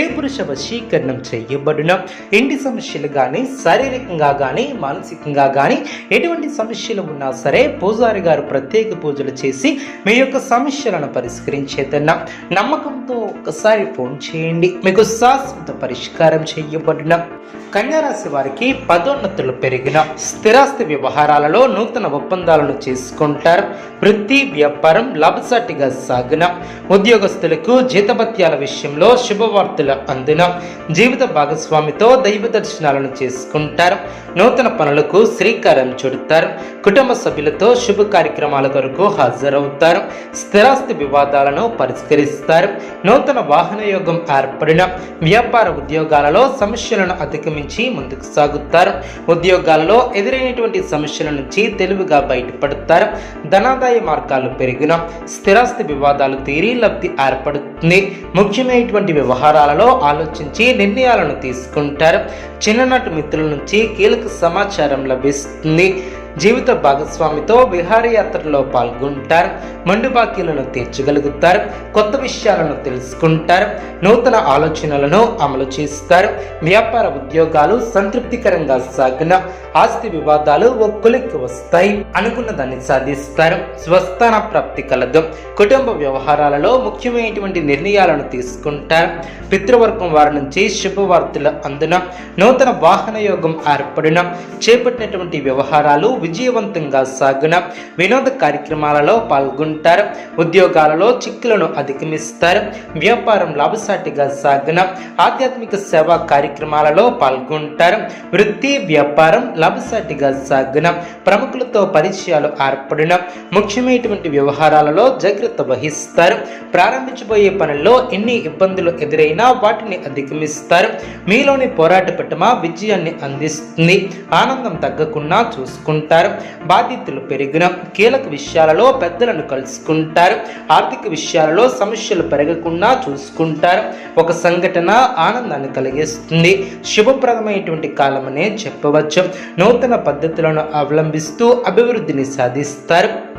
స్త్రీ పురుష వశీకరణం చేయబడిన. ఇంటి సమస్యలు కానీ శారీరకంగా కానీ మానసికంగా కానీ ఎటువంటి సమస్యలు ఉన్నా సరే పూజారి గారు ప్రత్యేక పూజలు చేసి మీ యొక్క సమస్యలను పరిష్కరించేదన్న. నమ్మకంతో ఒక్కసారి ఫోన్ చేయండి. మీకు శాశ్వత పరిష్కారం చేయబడిన. కన్యారాశి వారికి పదోన్నతులు పెరిగిన స్థిరాస్తి వ్యవహారాలలో నూతన ఒప్పందాలను చేసుకుంటారు. వృత్తి వ్యాపారం లాభసాటిగా సాగిన ఉద్యోగస్తులకు జీతభత్యాల విషయంలో శుభవార్తలు అందిన జీవిత భాగస్వామితో దైవ దర్శనాలను చేసుకుంటారు. నూతన పనులకు శ్రీకారం చుడతారు. కుటుంబ సభ్యులతో శుభ కార్యక్రమాల కొరకు హాజరవుతారు. స్థిరాస్తి వివాదాలను పరిష్కరిస్తారు. నూతన వాహన యోగం ఏర్పడిన వ్యాపార ఉద్యోగాలలో సమస్యలను అధిగమించి ముందుకు సాగుతారు. ఉద్యోగాలలో ఎదురైనటువంటి సమస్యల నుంచి తెలివిగా బయటపడతారు. ధనాదాయ మార్గాలు పెరిగిన స్థిరాస్తి వివాదాలు తీరి లబ్ధి ఏర్పడుతుంది. ముఖ్యమైనటువంటి వ్యవహారాలలో ఆలోచించి నిర్ణయాలను తీసుకుంటారు. చిన్ననాటి మిత్రుల నుంచి కీలక సమాచారం లభిస్తుంది. జీవిత భాగస్వామితో విహారయాత్రలో పాల్గొంటారు మండు బాకీలను తీర్చగలుగుతారు కొత్త విషయాలను తెలుసుకుంటారు నూతన ఆలోచనలను అమలు చేస్తారు. వ్యాపార ఉద్యోగాలు సంతృప్తికరంగా సాగిన ఆస్తి వివాదాలు ఓ వస్తాయి అనుకున్న దాన్ని సాధిస్తారు. స్వస్థాన ప్రాప్తి కలదు. కుటుంబ వ్యవహారాలలో ముఖ్యమైనటువంటి నిర్ణయాలను తీసుకుంటారు. పితృవర్గం వారి నుంచి శుభవార్తలు అందున నూతన వాహన యోగం ఏర్పడిన చేపట్టినటువంటి వ్యవహారాలు విజయవంతంగా సాగున వినోద కార్యక్రమాలలో పాల్గొంటారు. ఉద్యోగాలలో చిక్కులను అధిగమిస్తారు. వ్యాపారం లాభసాటిగా సాగిన ఆధ్యాత్మిక సేవా కార్యక్రమాలలో పాల్గొంటారు. వృత్తి వ్యాపారం లాభసాటిగా సాగిన ప్రముఖులతో పరిచయాలు ఏర్పడిన ముఖ్యమైనటువంటి వ్యవహారాలలో జాగ్రత్త వహిస్తారు. ప్రారంభించబోయే పనుల్లో ఎన్ని ఇబ్బందులు ఎదురైనా వాటిని అధిగమిస్తారు. మీలోని పోరాట పట్టుమ విజయాన్ని అందిస్తుంది. ఆనందం తగ్గకుండా చూసుకుంటారు. బాధ్యతలు పెరిగిన కీలక విషయాలలో పెద్దలను కలుసుకుంటారు. ఆర్థిక విషయాలలో సమస్యలు పెరగకుండా చూసుకుంటారు. ఒక సంఘటన ఆనందాన్ని కలిగిస్తుంది. శుభప్రదమైనటువంటి కాలమనే చెప్పవచ్చు. నూతన పద్ధతులను అవలంబిస్తూ అభివృద్ధిని సాధిస్తారు.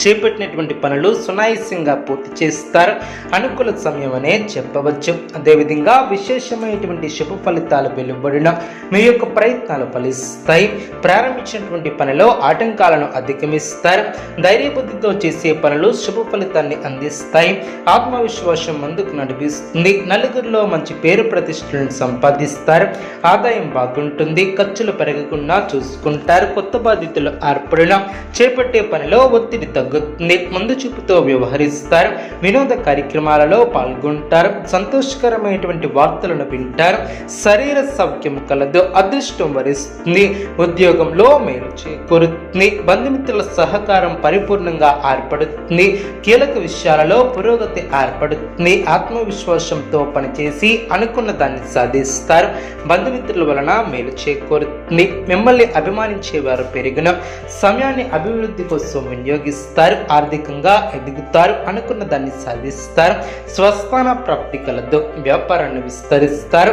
చేపట్టినటువంటి పనులు సునాయాసంగా పూర్తి చేస్తారు. అనుకూల సమయం అనే చెప్పవచ్చు. అదేవిధంగా విశేషమైనటువంటి శుభ ఫలితాలు వెలువడిన మీ యొక్క ప్రయత్నాలు ఫలిస్తాయి. ప్రారంభించినటువంటి పనిలో ఆటంకాలను అధిగమిస్తారు. ధైర్యబుద్ధితో చేసే పనులు శుభ ఫలితాన్ని అందిస్తాయి. ఆత్మవిశ్వాసం ముందుకు నడిపిస్తుంది. నలుగురిలో మంచి పేరు ప్రతిష్టలను సంపాదిస్తారు. ఆదాయం బాగుంటుంది. ఖర్చులు పెరగకుండా చూసుకుంటారు. కొత్త బాధ్యతలు ఏర్పడిన చేపట్టే పనిలో ఒత్తిడి తగ్గుతుంది ముందు చూపుతో వ్యవహరిస్తారు. వినోద కార్యక్రమాలలో పాల్గొంటారు. సంతోషకరమైనటువంటి వార్తలను వింటారు. శరీర సౌఖ్యం కలదు అదృష్టం వరిస్తుంది. ఉద్యోగంలో మేలు చేకూరుతుంది. బంధుమిత్రుల సహకారం పరిపూర్ణంగా ఏర్పడుతుంది. కీలక విషయాలలో పురోగతి ఏర్పడుతుంది. ఆత్మవిశ్వాసంతో పనిచేసి అనుకున్న దాన్ని సాధిస్తారు. బంధుమిత్రుల వలన మేలు చేకూరుతుంది. మిమ్మల్ని అభిమానించేవారు పెరిగిన సమయాన్ని అభివృద్ధి కోసం వినియోగిస్తారు. ఆర్థికంగా ఎదుగుతారు అనుకున్న దాన్ని సాధిస్తారు స్వస్థాన ప్రాప్తి కలదు వ్యాపారాన్ని విస్తరిస్తారు.